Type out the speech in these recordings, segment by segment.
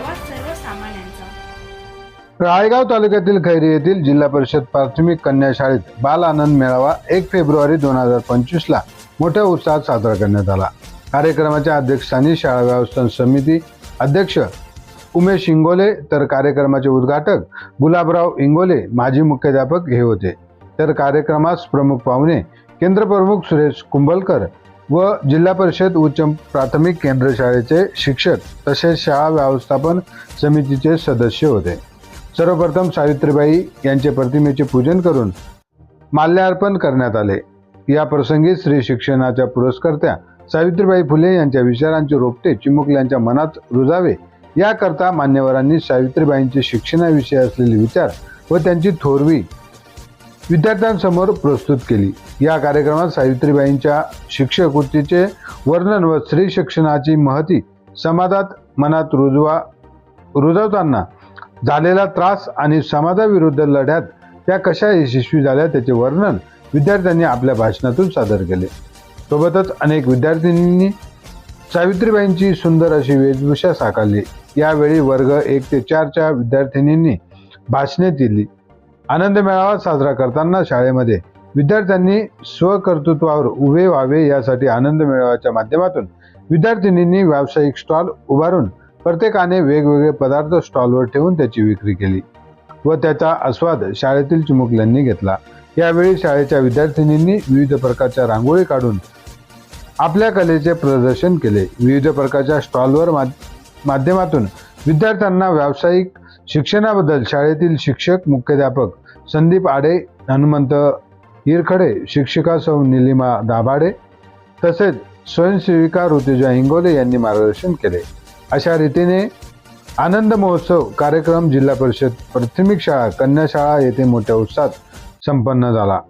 आवाज सर्वसामान्यांचा. राळेगाव तालुक्यातील खैरी येथील जिल्हा परिषद प्राथमिक कन्या शाळेत बाल आनंद मेळावा एक फेब्रुवारी दोन हजार पंचवीसला मोठ्या उत्साहात साजरा करण्यात आला. कार्यक्रमाच्या अध्यक्षस्थानी शाळा व्यवस्थापन समिती अध्यक्ष उमेश इंगोले तर कार्यक्रमाचे उद्घाटक गुलाबराव इंगोले माजी मुख्याध्यापक हे होते. तर कार्यक्रमास प्रमुख पाहुणे केंद्रप्रमुख सुरेश कुंभलकर व जिल्हा परिषद उच्च प्राथमिक केंद्र शाळेचे शिक्षक तसेच शाळा व्यवस्थापन समितीचे सदस्य होते. सर्वप्रथम सावित्रीबाई यांचे प्रतिमेचे पूजन करून माल्यार्पण करण्यात आले. या प्रसंगी स्त्री शिक्षणाच्या पुरस्कर्त्या सावित्रीबाई फुले यांच्या विचारांचे रोपटे चिमुकल्यांच्या मनात रुजावे. याकरता मान्यवरांनी सावित्रीबाईंचे शिक्षणाविषयी असलेले विचार व त्यांची थोरवी विद्यार्थ्यांसमोर प्रस्तुत केली. या कार्यक्रमात सावित्रीबाईंच्या शिक्षकवृत्तीचे वर्णन व स्त्री शिक्षणाची महती समाजात मनात रुजवा रुजवताना झालेला त्रास आणि समाजाविरुद्ध लढ्यात त्या कशा यशस्वी झाल्या त्याचे वर्णन विद्यार्थ्यांनी आपल्या भाषणातून सादर केले. सोबतच अनेक विद्यार्थिनींनी सावित्रीबाईंची सुंदर अशी वेशभूषा साकारली. यावेळी वर्ग एक ते चारच्या विद्यार्थिनींनी भाषणे दिली. आनंद मेळावा साजरा करताना शाळेमध्ये विद्यार्थ्यांनी स्वकर्तृत्वावर उभे व्हावे यासाठी आनंद मेळाव्याच्या माध्यमातून विद्यार्थिनींनी व्यावसायिक स्टॉल उभारून प्रत्येकाने वेगवेगळे पदार्थ स्टॉलवर ठेवून त्याची विक्री केली व त्याचा आस्वाद शाळेतील चिमुकल्यांनी घेतला. यावेळी शाळेच्या विद्यार्थिनींनी विविध प्रकारच्या रांगोळी काढून आपल्या कलेचे प्रदर्शन केले. विविध प्रकारच्या स्टॉलवर मा माध्यमातून विद्यार्थ्यांना व्यावसायिक शिक्षणाबद्दल शाळेतील शिक्षक मुख्याध्यापक संदीप आडे हनुमंत हिरखडे शिक्षिका सौ निलिमा दाभाडे तसेच स्वयंसेविका ऋतुजा हिंगोले यांनी मार्गदर्शन केले. अशा रीतीने आनंद महोत्सव कार्यक्रम जिल्हा परिषद प्राथमिक शाळा कन्या शाळा येथे मोठ्या उत्साहात संपन्न झाला.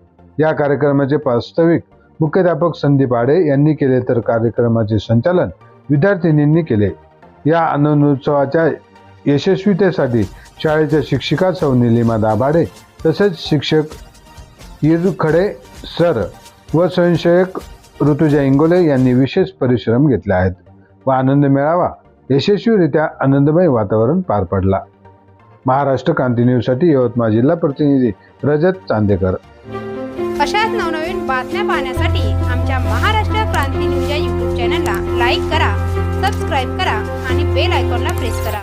या कार्यक्रमाचे वास्तविक मुख्याध्यापक संदीप आडे यांनी केले तर कार्यक्रमाचे संचालन विद्यार्थिनींनी केले. या आनंदोत्सवाच्या यशस्वीतेसाठी शाळेच्या शिक्षिका सौ निलिमा दाभाडे तसेच शिक्षक इरखडे सर व स्वयंसेवक ऋतुजा इंगोले यांनी विशेष परिश्रम घेतले आहेत व आनंद मेळावा यशस्वीरित्या आनंदमय वातावरण पार पडला. महाराष्ट्र क्रांती न्यूजसाठी यवतमाळ जिल्हा प्रतिनिधी रजत चांदेकर. अशाच नवनवीन बातम्या पाहण्यासाठी आमच्या महाराष्ट्र क्रांती न्यूज या यूट्यूब चॅनलला लाईक करा सबस्क्राईब करा आणि बेल आयकॉनला प्रेस करा.